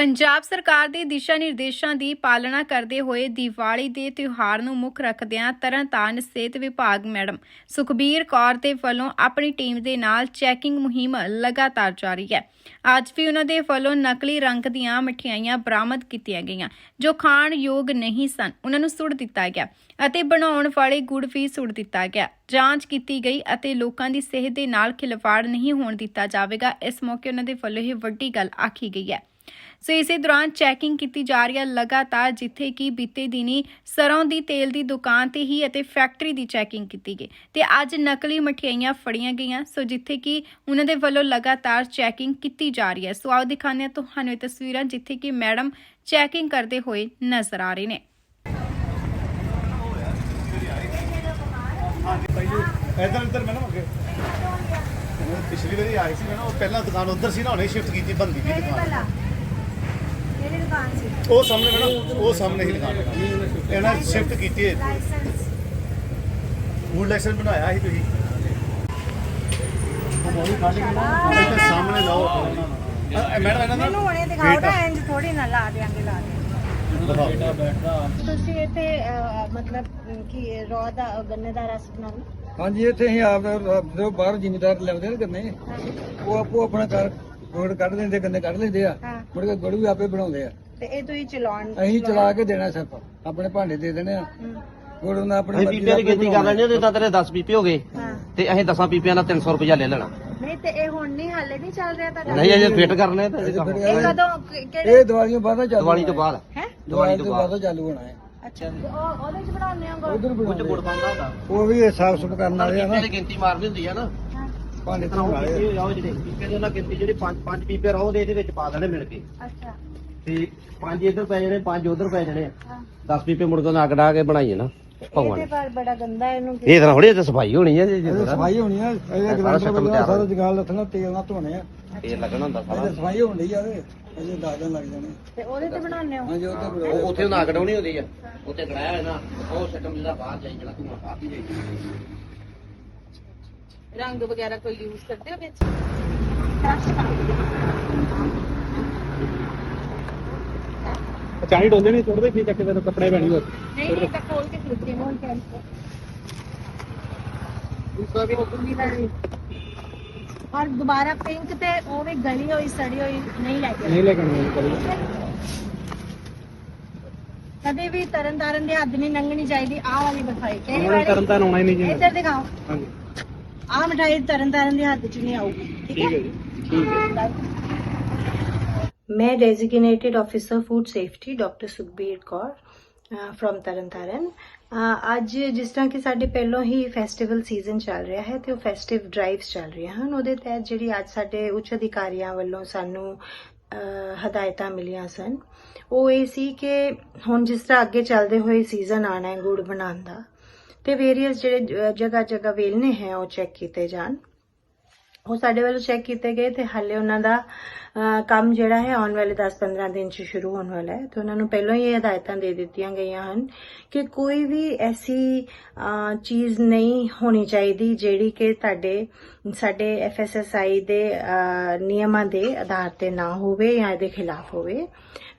ਪੰਜਾਬ ਸਰਕਾਰ ਦੇ ਦਿਸ਼ਾ ਨਿਰਦੇਸ਼ਾਂ ਦੀ ਪਾਲਣਾ ਕਰਦੇ ਹੋਏ ਦੀਵਾਲੀ ਦੇ ਤਿਉਹਾਰ ਨੂੰ ਮੁੱਖ ਰੱਖਦਿਆਂ ਤਰਨਤਾਰਨ ਸਿਹਤ ਵਿਭਾਗ ਮੈਡਮ ਸੁਖਬੀਰ ਕੌਰ ਦੇ ਵੱਲੋਂ ਆਪਣੀ ਟੀਮ ਦੇ ਨਾਲ ਚੈਕਿੰਗ ਮੁਹਿੰਮ ਲਗਾਤਾਰ ਜਾਰੀ ਹੈ। ਅੱਜ ਵੀ ਉਹਨਾਂ ਦੇ ਵੱਲੋਂ ਨਕਲੀ ਰੰਗ ਦੀਆਂ ਮਠਿਆਈਆਂ ਬਰਾਮਦ ਕੀਤੀਆਂ ਗਈਆਂ, ਜੋ ਖਾਣ ਯੋਗ ਨਹੀਂ ਸਨ। ਉਹਨਾਂ ਨੂੰ ਸੁੱਟ ਦਿੱਤਾ ਗਿਆ ਅਤੇ ਬਣਾਉਣ ਵਾਲੇ ਗੁੜ ਵੀ ਸੁੱਟ ਦਿੱਤਾ ਗਿਆ। ਜਾਂਚ ਕੀਤੀ ਗਈ ਅਤੇ ਲੋਕਾਂ ਦੀ ਸਿਹਤ ਦੇ ਨਾਲ ਖਿਲਵਾੜ ਨਹੀਂ ਹੋਣ ਦਿੱਤਾ ਜਾਵੇਗਾ। ਇਸ ਮੌਕੇ ਉਹਨਾਂ ਦੇ ਵੱਲੋਂ ਇਹ ਵੱਡੀ ਗੱਲ ਆਖੀ ਗਈ ਹੈ। ਸੋ ਇਸੇ ਦੌਰਾਨ ਚੈਕਿੰਗ ਕੀਤੀ ਜਾ ਰਹੀ ਹੈ ਲਗਾਤਾਰ, ਜਿੱਥੇ ਕਿ ਬੀਤੇ ਦਿਨੀ ਸਰੋਂ ਦੀ ਤੇਲ ਦੀ ਦੁਕਾਨ ਤੇ ਹੀ ਅਤੇ ਫੈਕਟਰੀ ਦੀ ਚੈਕਿੰਗ ਕੀਤੀ ਗਈ ਤੇ ਅੱਜ ਨਕਲੀ ਮਠਿਆਈਆਂ ਫੜੀਆਂ ਗਈਆਂ। ਸੋ ਜਿੱਥੇ ਕਿ ਉਹਨਾਂ ਦੇ ਵੱਲੋਂ ਲਗਾਤਾਰ ਚੈਕਿੰਗ ਕੀਤੀ ਜਾ ਰਹੀ ਹੈ। ਸੋ ਆਓ ਦਿਖਾਉਂਦੇ ਹਾਂ ਤੁਹਾਨੂੰ ਇਹ ਤਸਵੀਰਾਂ, ਜਿੱਥੇ ਕਿ ਮੈਡਮ ਚੈਕਿੰਗ ਕਰਦੇ ਹੋਏ ਨਜ਼ਰ ਆ ਰਹੇ ਨੇ। ਇਧਰ ਇਧਰ ਮੈਂ ਅੱਗੇ। ਪਿਛਲੀ ਵਾਰੀ ਆਈ ਸੀ ਮੈਂ ਉਹ ਪਹਿਲਾਂ ਦੁਕਾਨ ਉਧਰ ਸੀ ਨਾ, ਉਹਨੇ ਸ਼ਿਫਟ ਕੀਤੀ, ਬੰਦੀ ਦੀ ਦੁਕਾਨ। ਕਿਹੜੀ ਦੁਕਾਨ ਸੀ। ਉਹ ਸਾਹਮਣੇ ਮੈਂ ਨਾ ਉਹ ਸਾਹਮਣੇ ਹੀ ਦੁਕਾਨ ਇਹਨਾਂ ਸ਼ਿਫਟ ਕੀਤੀ ਹੈ। ਲਾਇਸੈਂਸ ਫੂਡ ਲਾਇਸੈਂਸ ਬਣਾਇਆ ਸੀ ਤੁਸੀਂ? ਉਹ ਬੋਲੀ ਖਾਲੀ ਇੱਥੇ ਸਾਹਮਣੇ ਲਾਓ। ਅ, ਮੈਡਮ ਇਹਨਾਂ ਦਾ ਮੈਨੂੰ ਹੁਣੇ ਦਿਖਾਓ weight ਤਾਂ ਆ। ਇੰਜ ਥੋੜੀ ਨਾ ਲਾ ਦਿਆਂਗੇ ਲਾ ਦਿਆਂਗੇ। ਦਿਖਾਓ। ਤੁਸੀਂ ਇੱਥੇ ਅਹ, ਮਤਲਬ ਅਮ, ਕੀ ਰੋ ਦਾ ਗੰਨੇ ਦਾ ਰਸ ਬਣਾਉਣਾ ਹਾਂਜੀ ਇੱਥੇ ਅਸੀਂ ਆਪ ਜੋ ਬਾਹਰ ਜ਼ਿਮੀਦਾਰ ਲੈਂਦੇ ਨੇ ਗੰਨੇ ਉਹ ਆਪੋ ਆਪਣਾ ਕਰ ਗੁੜ ਕੱਢ ਲੈਂਦੇ ਗੰਨੇ ਕੱਢ ਲੈਂਦੇ ਆ। ਹਾਂ। ਮੁੜ ਕੇ ਗੁੜ ਆਪੇ ਬਣਾਉਂਦੇ ਆ। ਤੇ ਇਹ ਤੁਸੀਂ ਚਲਾਉਣ ਅਸੀਂ ਚਲਾ ਕੇ ਦੇਣਾ ਸਿਰਫ। ਆਪਣੇ ਭਾਂਡੇ ਦੇ ਦੇਣੇ ਆ। ਗੁੜ ਉਹਨਾਂ ਆਪਣੇ ਅਸੀਂ ਪੀਪਿਆਂ ਦੀ ਗਿਣਤੀ ਕਰ ਲੈਣੀ ਉਹਦੇ ਤਾਂ ਤੇਰੇ 10 ਪੀਪੇ ਹੋ ਗਏ। ਤੇ ਅਸੀਂ 10 ਪੀਪਿਆਂ ਦਾ 300 ਰੁਪਇਆ ਲੈ ਲੈਣਾ। ਨਹੀਂ ਤੇ ਇਹ ਹੁਣ ਨਹੀਂ ਹਾਲੇ ਨਹੀਂ ਚੱਲ ਰਿਹਾ ਤੁਹਾਡਾ। ਨਹੀਂ ਅਜੇ ਫਿੱਟ ਕਰਨੇ ਤੇ ਇਹ ਕਦੋਂ ਕਿ- ਕਿਹੜੇ ਇਹ ਦੀਵਾਲੀਆਂ ਬਾਅਦ ਚਾਲੂ ਦੀਵਾਲੀ ਤੋਂ ਬਾਅਦ। ਹੈ? ਦੀਵਾਲੀ ਤੋਂ ਬਾਅਦ ਚਾਲੂ ਹੋਣਾ ਹੈ। ਅੱਛਾ ਉਹ ਉਹਦੇ ਚ ਬਣਾਉਂਦੇ ਹੋ ਗੁੜ? ਉਧਰ ਉਹ ਚ ਗੁੜ ਬਣਾਉਂਦੇ ਪਾਉਂਦਾ ਹੁੰਦਾ ਉਹ ਵੀ ਸਾਫ਼ ਸੁਥਰਾ ਕਰਨ ਵਾਲੇ ਆ ਨਾ। ਪੀਪਿਆਂ ਦੀ ਗਿਣਤੀ ਮਾਰਨੀ ਹੁੰਦੀ ਆ ਨਾ। ਭਾਂਡੇ ਧੋਣ ਵਾਲੇ ਪੀਪੇ ਆਓ ਜਿਹੜੇ ਪੀਪੇ ਦੀ ਉਹਨਾਂ ਗਿਣਤੀ ਜਿਹੜੇ ਪੰਜ ਪੰਜ ਪੀਪੇ ਰਹੋ ਦੇ ਇਹਦੇ ਵਿੱਚ ਪਾ ਦੇਣੇ ਮਿਲ ਕੇ। ਅੱਛਾ। ਤੇ ਪੰਜ ਇੱਧਰ ਪੈ ਜਾਣੇ ਪੰਜ ਉੱਧਰ ਪੈ ਜਾਣੇ ਹਾਂ। 10 ਪੀਪੇ ਮੁੜ ਕੇ ਡਾ ਕੇ ਬਣਾਈਏ ਨਾ ਇਹਦੇ ਭਗਵਾਨ ਪਰ ਬੜਾ ਗੰਦਾ ਇਹਨੂੰ ਇਹ ਤਾਂ ਥੋੜੀ ਤੇ ਸਫ਼ਾਈ ਹੋਣੀ ਆ ਜੀ ਇਹ ਸਫ਼ਾਈ ਹੋਣੀ ਆ ਇਹਦੇ ਗਲਾਸ ਤਿਆਰ ਸਾਰਾ। ਜਗਾਲ ਲੱਥਣਾ ਤੇਲ ਨਾਲ ਧੋਣੇ ਆ। ਇਹ ਲੱਗਣਾ ਹੁੰਦਾ ਇਹਦੇ ਸਾਰਾ ਸਫ਼ਾਈ ਹੋਣ ਆ ਇਹਦੇ ਅਜੇ 10 ਦਿਨ ਲੱਗ ਜਾਣੇ। ਤੇ ਉਹਦੇ ਤੇ ਬਣਾਉਂਦੇ ਹੋ? ਹਾਂਜੀ ਉਹ ਤੇ। ਉੱਥੇ ਨੱਕ ਡਾਉਣੀ ਹੁੰਦੀ ਆ। ਉੱਥੇ ਕੜਾਇਆ ਹੈ ਨਾ ਉਹ ਸਿਸਟਮ ਜਿਹੜਾ ਬਾਹਰ ਜਾਈ ਜਿਹੜਾ ਧੂਆਂ ਬਾਹਰ ਹੀ ਜਾਈ। ਰੰਗ ਵਗੈਰਾ ਕੋਈ ਯੂਜ਼ ਕਰਦੇ ਹੋ ਵਿੱਚ? ਚਾਹੀ ਡੋਲੇ ਨਹੀਂ ਛੋੜਦੇ ਫਿਰ ਚੱਕ ਕੇ ਤੈਨੂੰ ਕੱਪੜੇ ਪੈਣੀ ਬਸ ਨਹੀਂ ਨਹੀਂ ਤਾਂ ਖੋਲ ਕੇ ਖਰੀਦੇ ਨੂੰ ਕੈਂਸਰ ਔਰ ਦੁਬਾਰਾ ਪਿੰਕ ਤੇ ਉਹ ਵੀ ਗਲੀ ਹੋਈ ਸੜੀ ਹੋਈ ਨਹੀਂ ਲੈ ਕੇ ਨਹੀਂ ਲੱਗਣੀ ਕਰੀ ਕਦੇ। ਵੀ ਤਰਨ ਤਾਰਨ ਦੇ ਹੱਦ ਨਹੀਂ ਲੰਘਣੀ ਚਾਹੀਦੀ ਆਹ ਵਾਲੀ ਦਿਖਾਈ ਕਿਹੜੀ ਹੁਣ ਵਾਲੀ ਤਾਂ ਆਉਣਾ ਹੀ ਨਹੀਂ ਜੀ। ਇੱਧਰ ਦਿਖਾਓ। ਹਾਂਜੀ। ਆਹ ਮਠਾਈ ਤਰਨ ਤਾਰਨ ਦੇ ਹੱਥ 'ਚ ਨਹੀਂ ਆਊਗੀ ਠੀਕ ਹੈ? ਠੀਕ ਹੈ ਮੈਂ designated officer food safety doctor Sukhbir Kaur from Tarn Taran ਅਹ ਅੱਜ ਜਿਸ ਤਰ੍ਹਾਂ ਕਿ ਸਾਡੇ ਪਹਿਲੋਂ ਹੀ ਫੈਸਟੀਵਲ ਸੀਜ਼ਨ ਚੱਲ ਰਿਹਾ ਹੈ ਤੇ ਉਹ ਫੈਸਟਿਵ ਡਰਾਈਵਸ ਚੱਲ ਰਹੀਆਂ ਹਨ। ਉਹਦੇ ਤਹਿਤ ਜਿਹੜੀ ਅੱਜ ਸਾਡੇ ਉੱਚ ਅਧਿਕਾਰੀਆਂ ਵੱਲੋਂ ਸਾਨੂੰ ਹਦਾਇਤਾਂ ਮਿਲੀਆਂ ਸਨ। ਉਹ ਇਹ ਸੀ ਕਿ ਹੁਣ ਜਿਸ ਤਰ੍ਹਾਂ ਅੱਗੇ ਚੱਲਦੇ ਹੋਏ ਸੀਜ਼ਨ ਆਣਾ ਹੈ ਗੁੜ ਬਣਾਉਣ ਦਾ ਤੇ ਵੇਰੀਅਸ ਜਿਹੜੇ ਜਗ੍ਹਾ ਜਗ੍ਹਾ ਵੇਲਨੇ ਹੈ, ਉਹ ਚੈੱਕ ਕੀਤੇ ਜਾਣ। ਉਹ ਸਾਡੇ ਵੱਲੋਂ ਚੈੱਕ ਕੀਤੇ ਗਏ ਤੇ ਹਾਲੇ ਉਹਨਾਂ ਦਾ ਕੰਮ ਜਿਹੜਾ ਹੈ, ਆਉਣ ਵਾਲੇ 10-15 ਦਿਨ ਚ ਸ਼ੁਰੂ ਹੋਣ ਵਾਲਾ ਹੈ। ਤੇ ਉਹਨਾਂ ਨੂੰ ਪਹਿਲਾਂ ਹੀ ਇਹ ਹਦਾਇਤਾਂ ਦੇ ਦਿੱਤੀਆਂ ਗਈਆਂ ਹਨ ਕਿ ਕੋਈ ਵੀ ਐਸੀ ਚੀਜ਼ ਨਹੀਂ ਹੋਣੀ ਚਾਹੀਦੀ ਜਿਹੜੀ ਕਿ ਤੁਹਾਡੇ, ਸਾਡੇ ਐਫਐਸਐਸਆਈ ਦੇ ਨਿਯਮਾਂ ਦੇ ਆਧਾਰ ਤੇ ਨਾ ਹੋਵੇ ਜਾਂ ਇਹਦੇ ਖਿਲਾਫ ਹੋਵੇ।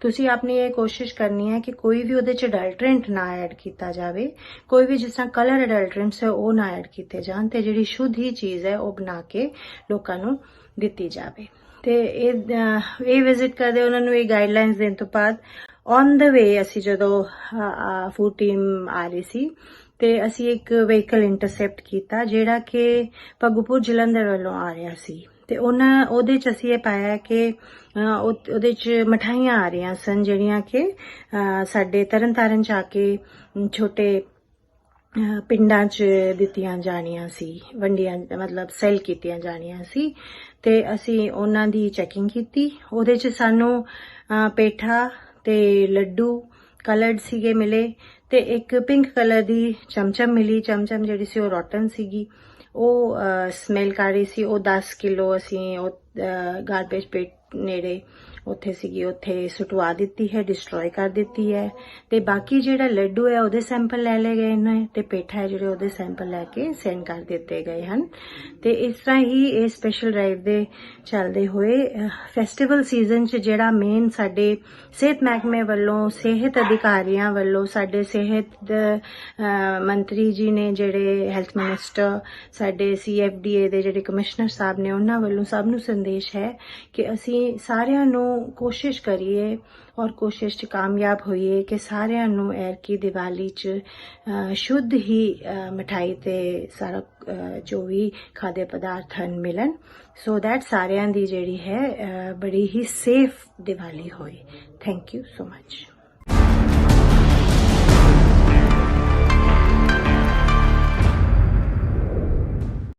ਤੁਸੀਂ ਆਪਣੀ ਇਹ ਕੋਸ਼ਿਸ਼ ਕਰਨੀ ਹੈ ਕਿ ਕੋਈ ਵੀ ਉਹਦੇ ਚ ਅਡਲਟਰੈਂਟ ਨਾ ਐਡ ਕੀਤਾ ਜਾਵੇ, ਕੋਈ ਵੀ ਜਿਸ ਤਰ੍ਹਾਂ ਕਲਰ ਅਡਲਟਰੈਂਟਸ ਹੈ, ਉਹ ਨਾ ਐਡ ਕੀਤੇ ਜਾਣ ਤੇ ਜਿਹੜੀ ਸ਼ੁੱਧ ਹੀ ਚੀਜ਼ ਹੈ, ਉਹ ਬਣਾ ਕੇ ਲੋਕਾਂ ਨੂੰ ਦਿੱਤੀ ਜਾਵੇ। ਤੇ ਇਹ ਇਹ ਵਿਜ਼ਿਟ ਕਰਦੇ ਉਹਨਾਂ ਨੂੰ ਇਹ ਗਾਈਡਲਾਈਨਸ ਦੇਣ ਤੋਂ ਬਾਅਦ ਔਨ ਦਾ ਵੇ ਅਸੀਂ ਜਦੋਂ ਫੂਡ ਟੀਮ ਆ ਰਹੀ ਸੀ, ਤੇ ਅਸੀਂ ਇੱਕ ਵਹੀਕਲ ਇੰਟਰਸੈਪਟ ਕੀਤਾ, ਜਿਹੜਾ ਕਿ ਪਗੂਪੁਰ ਜਲੰਧਰ ਵੱਲੋਂ ਆ ਰਿਹਾ ਸੀ। ਤੇ ਉਹਨਾਂ ਉਹਦੇ ਚ ਅਸੀਂ ਇਹ ਪਾਇਆ ਕਿ ਉਹ- ਉਹਦੇ ਚ ਮਠਾਈਆਂ ਆ ਰਹੀਆਂ ਸਨ ਜਿਹੜੀਆਂ ਕਿ ਅਹ, ਸਾਡੇ ਤਰਨਤਾਰਨ ਚ ਆ ਕੇ ਛੋਟੇ ਪਿੰਡਾਂ 'ਚ ਦਿੱਤੀਆਂ ਜਾਣੀਆਂ ਸੀ ਵੰਡੀਆਂ ਮਤਲਬ ਸੈਲ ਕੀਤੀਆਂ ਜਾਣੀਆਂ ਸੀ। ਤੇ ਅਸੀਂ ਉਹਨਾਂ ਦੀ ਚੈਕਿੰਗ ਕੀਤੀ। ਉਹਦੇ 'ਚ ਸਾਨੂੰ ਪੇਠਾ ਤੇ ਲੱਡੂ ਕਲਰਡ ਸੀਗੇ ਮਿਲੇ ਤੇ ਇੱਕ ਪਿੰਕ ਕਲਰ ਦੀ ਚਮਚਮ ਮਿਲੀ। ਚਮਚਮ ਜਿਹੜੀ ਸੀ ਉਹ ਰੋਟਨ ਸੀਗੀ। ਉਹ ਸਮੈਲ ਕਰ ਰਹੀ ਸੀ ਉਹ 10 ਕਿਲੋ ਅਸੀਂ ਉਹ ਗਾਰਬੇਜ ਪੇਟ ਨੇੜੇ ਉੱਥੇ ਸੀਗੀ, ਉੱਥੇ ਸੁਟਵਾ ਦਿੱਤੀ ਹੈ ਡਿਸਟਰੋਏ ਕਰ ਦਿੱਤੀ ਹੈ। ਤੇ ਬਾਕੀ ਜਿਹੜਾ ਲੱਡੂ ਹੈ, ਉਹਦੇ ਸੈਂਪਲ ਲੈ ਲਏ ਗਏ ਨੇ ਤੇ ਪੇਠਾ ਹੈ, ਜਿਹੜੇ ਉਹਦੇ ਸੈਂਪਲ ਲੈ ਕੇ ਸੈਂਡ ਕਰ ਦਿੱਤੇ ਗਏ ਹਨ। ਤੇ ਇਸ ਤਰ੍ਹਾਂ ਹੀ ਇਹ ਸਪੈਸ਼ਲ ਡਰਾਈਵ ਦੇ ਚੱਲਦੇ ਹੋਏ ਫੈਸਟੀਵਲ ਸੀਜ਼ਨ 'ਚ ਜਿਹੜਾ ਮੇਨ ਸਾਡੇ ਸਿਹਤ ਮਹਿਕਮੇ ਵੱਲੋਂ, ਸਿਹਤ ਅਧਿਕਾਰੀਆਂ ਵੱਲੋਂ, ਸਾਡੇ ਸਿਹਤ ਮੰਤਰੀ ਜੀ ਨੇ ਜਿਹੜੇ ਹੈਲਥ ਮਿਨਿਸਟਰ ਸਾਡੇ ਸੀਐਫਡੀਏ ਦੇ ਜਿਹੜੇ ਕਮਿਸ਼ਨਰ ਸਾਹਿਬ ਨੇ, ਉਹਨਾਂ ਵੱਲੋਂ ਸਭ ਨੂੰ ਸੰਦੇਸ਼ ਹੈ ਕਿ ਅਸੀਂ ਸਾਰਿਆਂ ਨੂੰ ਕੋਸ਼ਿਸ਼ ਕਰੀਏ ਔਰ ਕੋਸ਼ਿਸ਼ 'ਚ ਕਾਮਯਾਬ ਹੋਈਏ ਕਿ ਸਾਰਿਆਂ ਨੂੰ ਐਰ ਕੀ ਦੀਵਾਲੀ 'ਚ ਸ਼ੁੱਧ ਹੀ ਅਹ, ਮਠਾਈ ਤੇ ਸਾਰਾ ਜੋ ਵੀ ਖਾਦੇ ਪਦਾਰਥ ਹਨ ਮਿਲਣ ਸੋ ਦੈਟ ਸਾਰਿਆਂ ਦੀ ਜਿਹੜੀ ਹੈ ਬੜੀ ਹੀ ਸੇਫ ਦੀਵਾਲੀ ਹੋਏ ਥੈਂਕ ਯੂ ਸੋ ਮਚ